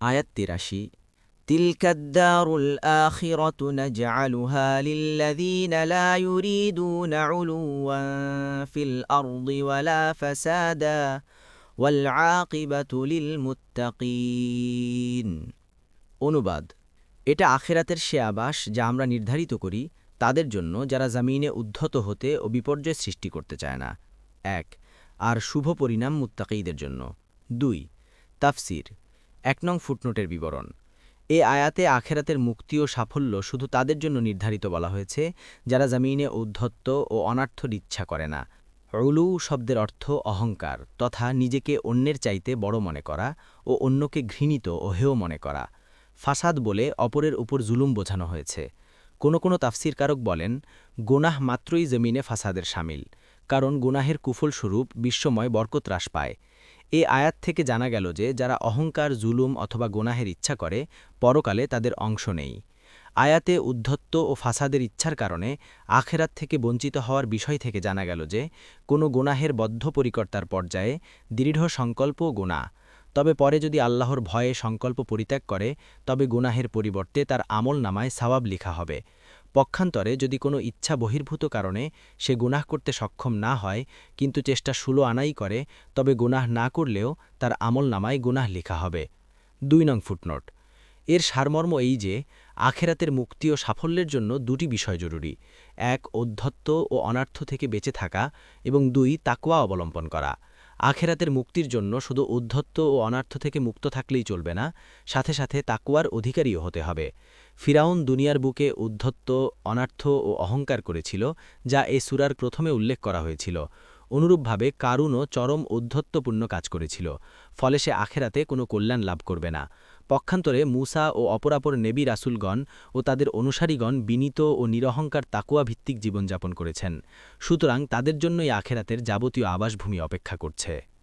আয়াত তিরাশি تلك الدار الآخرة نجعلها للذين لا يريدون علوا في الأرض ولا فسادا والعاقبة للمتقين অনুবাদ এটা আখেরাতের সে আবাস যা আমরা নির্ধারিত করি তাদের জন্য যারা জামিনে উদ্ধত হতে ও বিপর্যয় সৃষ্টি করতে চায় না এক আর শুভ পরিণাম মুত্তাকিদের জন্য দুই তাফসির এক নং ফুটনোটের বিবরণ। এ আয়াতে আখেরাতের মুক্তি ও সাফল্য শুধু তাদের জন্য নির্ধারিত বলা হয়েছে, যারা জামিনে উদ্ধত্ত ও অনার্থর ইচ্ছা করে না। উলু শব্দের অর্থ অহংকার তথা নিজেকে অন্যের চাইতে বড় মনে করা ও অন্যকে ঘৃণিত ও হেয় মনে করা। ফাসাদ বলে অপরের উপর জুলুম বোঝানো হয়েছে। কোনো কোনো তাফসিরকারক বলেন, গোনাহ মাত্রই জমিনে ফাসাদের সামিল, কারণ গুনাহের কুফলস্বরূপ বিশ্বময় বরকত হ্রাস পায়। এ আয়াত থেকে জানা গেল যে, যারা অহংকার, জুলুম অথবা গোনাহের ইচ্ছা করে, পরকালে তাদের অংশ নেই। আয়াতে উদ্ধত্ত ও ফাসাদের ইচ্ছার কারণে আখেরাত থেকে বঞ্চিত হওয়ার বিষয় থেকে জানা গেল যে, কোনো গোনাহের বদ্ধপরিকর্তার পর্যায়ে দৃঢ় সংকল্প গোনা তবে পরে যদি আল্লাহর ভয়ে সংকল্প পরিত্যাগ করে, তবে গুনাহের পরিবর্তে তার আমল নামায় সাওয়াব লিখা হবে। পক্ষান্তরে যদি কোনো ইচ্ছা বহির্ভূত কারণে সে গুনাহ করতে সক্ষম না হয়, কিন্তু চেষ্টা সুলো আনাই করে, তবে গুনাহ না করলেও তার আমল নামায় গুনাহ লেখা হবে। দুই নং ফুটনোট। এর সারমর্ম এই যে, আখেরাতের মুক্তি ও সাফল্যের জন্য দুটি বিষয় জরুরি। এক, অধ্যত্ত ও অনার্থ থেকে বেঁচে থাকা এবং দুই তাকুয়া অবলম্বন করা। আখেরাতের মুক্তির জন্য শুধু উদ্ধত্ত ও অনার্থ থেকে মুক্ত থাকলেই চলবে না, সাথে সাথে তাকুয়ার অধিকারীও হতে হবে। ফিরাউন দুনিয়ার বুকে উদ্ধত্ত, অনার্থ ও অহংকার করেছিল, যা এ সুরার প্রথমে উল্লেখ করা হয়েছিল। অনুরূপভাবে কারুণও চরম উদ্ধত্তপূর্ণ কাজ করেছিল, ফলে সে আখেরাতে কোনো কল্যাণ লাভ করবে না। পক্ষান্তরে মূসা ও অপরাপর নেবী রাসুলগণ ও তাদের অনুসারীগণ বিনীত ও নিরহঙ্কার তাকুয়া ভিত্তিক জীবনযাপন করেছেন। সুতরাং তাদের জন্যই আখেরাতের যাবতীয় আবাসভূমি অপেক্ষা করছে।